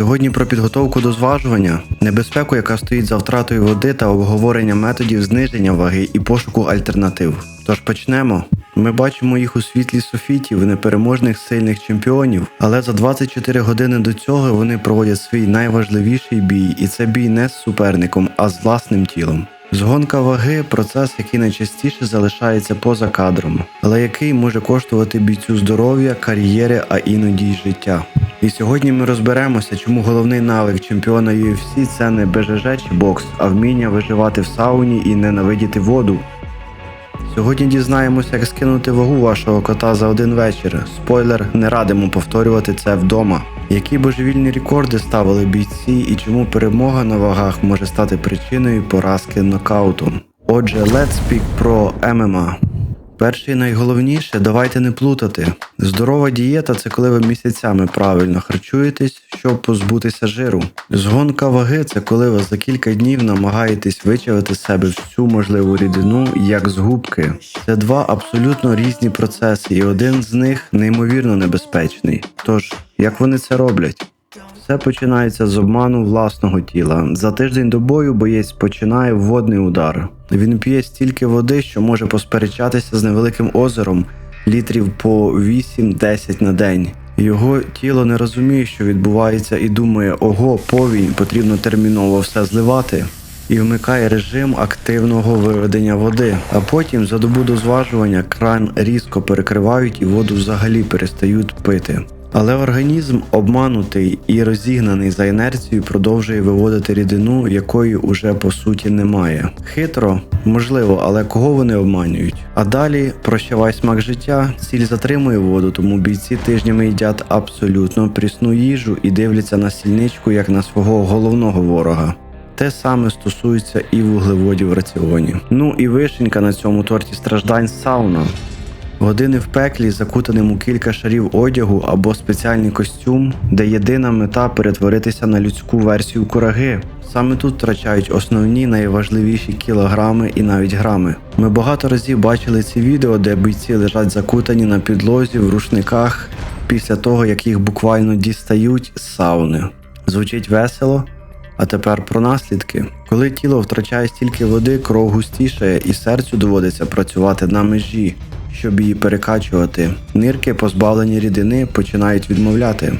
Сьогодні про підготовку до зважування, небезпеку, яка стоїть за втратою води та обговорення методів зниження ваги і пошуку альтернатив. Тож почнемо. Ми бачимо їх у світлі софітів, непереможних сильних чемпіонів, але за 24 години до цього вони проводять свій найважливіший бій, і це бій не з суперником, а з власним тілом. Згонка ваги процес, який найчастіше залишається поза кадром, але який може коштувати бійцю здоров'я, кар'єри, а іноді й життя. І сьогодні ми розберемося, чому головний навик чемпіона UFC – це не БЖЖ чи бокс, а вміння виживати в сауні і ненавидіти воду. Сьогодні дізнаємося, як скинути вагу вашого кота за один вечір. Спойлер, не радимо повторювати це вдома. Які божевільні рекорди ставили бійці і чому перемога на вагах може стати причиною поразки нокауту? Отже, let's speak про ММА. Перше і найголовніше, давайте не плутати. Здорова дієта це коли ви місяцями правильно харчуєтесь, щоб позбутися жиру. Згонка ваги це коли ви за кілька днів намагаєтесь вичавити з себе всю можливу рідину, як з губки. Це два абсолютно різні процеси, і один з них неймовірно небезпечний. Тож, як вони це роблять? Все починається з обману власного тіла. За тиждень до бою боєць починає вводний удар. Він п'є стільки води, що може посперечатися з невеликим озером літрів по 8-10 на день. Його тіло не розуміє, що відбувається, і думає: ого, повінь, потрібно терміново все зливати. І вмикає режим активного виведення води. А потім за добу до зважування кран різко перекривають і воду взагалі перестають пити. Але організм, обманутий і розігнаний за інерцією, продовжує виводити рідину, якої уже по суті немає. Хитро, можливо, але кого вони обманюють? А далі прощавай смак життя, ціль затримує воду, тому бійці тижнями їдять абсолютно прісну їжу і дивляться на сільничку як на свого головного ворога. Те саме стосується і вуглеводів в раціоні. Ну і вишенька на цьому торті страждань сауна. Години в пеклі, закутаним у кілька шарів одягу або спеціальний костюм, де єдина мета перетворитися на людську версію кураги. Саме тут втрачають основні найважливіші кілограми і навіть грами. Ми багато разів бачили ці відео, де бійці лежать закутані на підлозі в рушниках після того, як їх буквально дістають з сауни. Звучить весело. А тепер про наслідки. Коли тіло втрачає стільки води, кров густішає і серцю доводиться працювати на межі, щоб її перекачувати. Нирки, позбавлені рідини, починають відмовляти.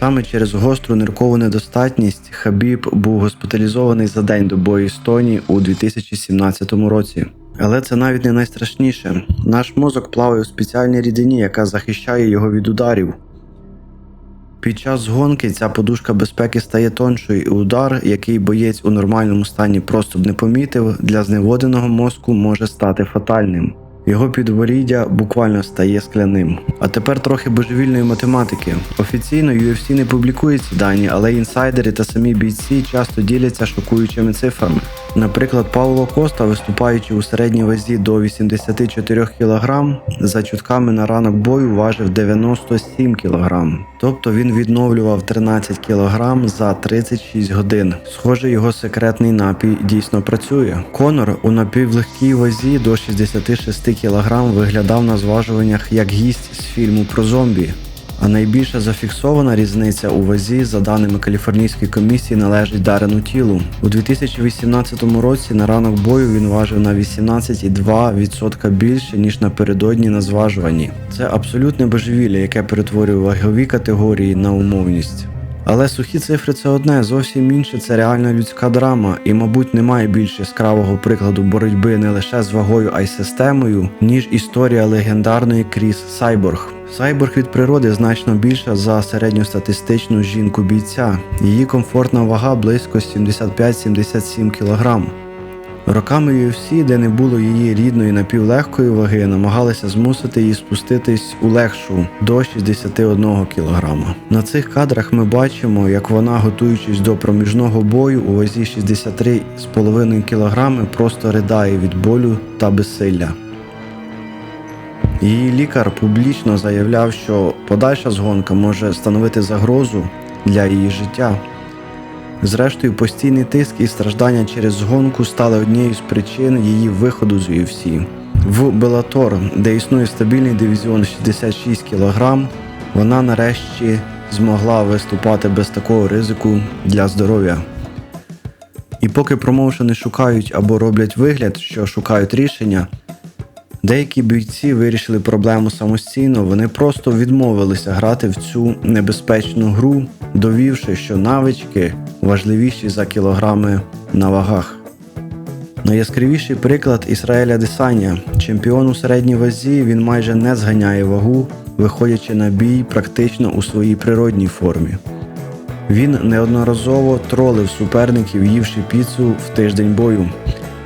Саме через гостру ниркову недостатність Хабіб був госпіталізований за день до бою з Тоні у 2017 році. Але це навіть не найстрашніше. Наш мозок плаває у спеціальній рідині, яка захищає його від ударів. Під час згонки ця подушка безпеки стає тоншою, і удар, який боєць у нормальному стані просто б не помітив, для зневоденого мозку може стати фатальним. Його підборіддя буквально стає скляним. А тепер трохи божевільної математики. Офіційно UFC не публікує ці дані, але інсайдери та самі бійці часто діляться шокуючими цифрами. Наприклад, Пауло Коста, виступаючи у середній вазі до 84 кг, за чутками на ранок бою важив 97 кг. Тобто він відновлював 13 кг за 36 годин. Схоже, його секретний напій дійсно працює. Конор у напівлегкій вазі до 66 кг виглядав на зважуваннях як гість з фільму про зомбі. А найбільша зафіксована різниця у вазі, за даними Каліфорнійської комісії, належить Дарену тілу. У 2018 році на ранок бою він важив на 18,2% більше, ніж напередодні на зважуванні. Це абсолютне божевілля, яке перетворює вагові категорії на умовність. Але сухі цифри це одне, зовсім інше це реальна людська драма, і, мабуть, немає більш яскравого прикладу боротьби не лише з вагою, а й системою, ніж історія легендарної Кріс Сайборг. Сайборг від природи значно більша за середньостатистичну жінку бійця. Її комфортна вага близько 75-77 кг. Роками UFC, де не було її рідної напівлегкої ваги, намагалися змусити її спуститись у легшу до 61 кг. На цих кадрах ми бачимо, як вона, готуючись до проміжного бою у вазі 63,5 кг, просто ридає від болю та безсилля. Її лікар публічно заявляв, що подальша згонка може становити загрозу для її життя. Зрештою, постійний тиск і страждання через згонку стали однією з причин її виходу з UFC. В Белатор, де існує стабільний дивізіон 66 кг, вона нарешті змогла виступати без такого ризику для здоров'я. І поки промоушени шукають або роблять вигляд, що шукають рішення, деякі бійці вирішили проблему самостійно, вони просто відмовилися грати в цю небезпечну гру, довівши, що навички важливіші за кілограми на вагах. Найяскравіший приклад Ісраїля Десаня. Чемпіон у середній вазі він майже не зганяє вагу, виходячи на бій практично у своїй природній формі. Він неодноразово тролив суперників, ївши піцу в тиждень бою.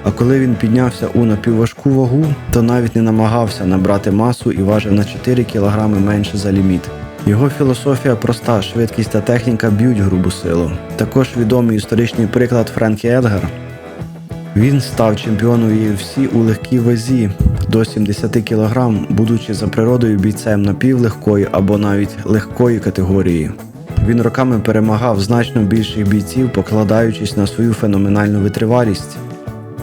А коли він піднявся у напівважку вагу, то навіть не намагався набрати масу і важив на 4 кг менше за ліміт. Його філософія проста, швидкість та техніка б'ють грубу силу. Також відомий історичний приклад Френкі Едгар. Він став чемпіоном UFC у легкій вазі до 70 кг, будучи за природою бійцем напівлегкої або навіть легкої категорії. Він роками перемагав значно більших бійців, покладаючись на свою феноменальну витривалість,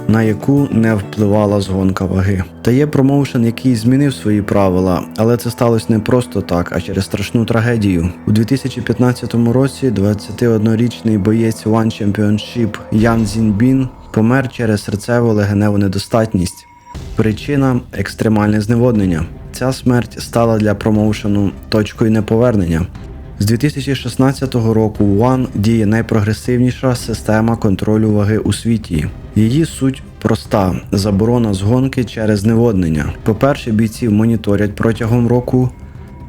на яку не впливала згонка ваги. Та є промоушен, який змінив свої правила, але це сталося не просто так, а через страшну трагедію. У 2015 році 21-річний боєць One Championship Ян Зінбін помер через серцеву легеневу недостатність. Причина екстремальне зневоднення. Ця смерть стала для промоушену точкою неповернення. З 2016 року One діє найпрогресивніша система контролю ваги у світі. Її суть проста: заборона згонки через зневоднення. По-перше, бійців моніторять протягом року.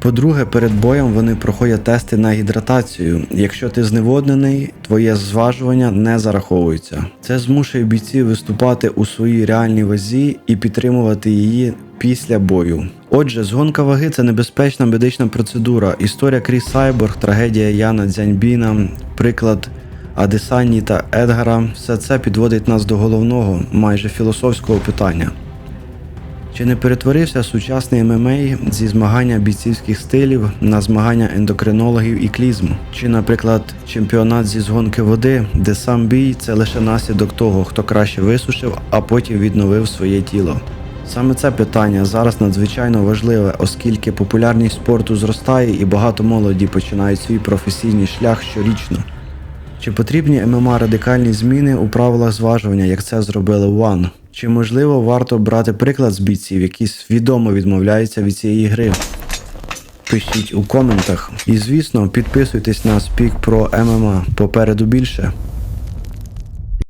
По-друге, перед боєм вони проходять тести на гідратацію. Якщо ти зневоднений, твоє зважування не зараховується. Це змушує бійців виступати у своїй реальній вазі і підтримувати її після бою. Отже, згонка ваги це небезпечна медична процедура. Історія Кріс Сайборг, трагедія Яна Дзяньбіна, приклад Адесані та Едгара все це підводить нас до головного, майже філософського питання. Чи не перетворився сучасний ММА зі змагання бійцівських стилів на змагання ендокринологів і клізм? Чи, наприклад, чемпіонат зі згонки води, де сам бій це лише наслідок того, хто краще висушив, а потім відновив своє тіло? Саме це питання зараз надзвичайно важливе, оскільки популярність спорту зростає і багато молоді починають свій професійний шлях щорічно. Чи потрібні ММА радикальні зміни у правилах зважування, як це зробили One? Чи можливо варто брати приклад з бійців, які свідомо відмовляються від цієї гри? Пишіть у коментах. І звісно, підписуйтесь на Speak про ММА. Попереду більше.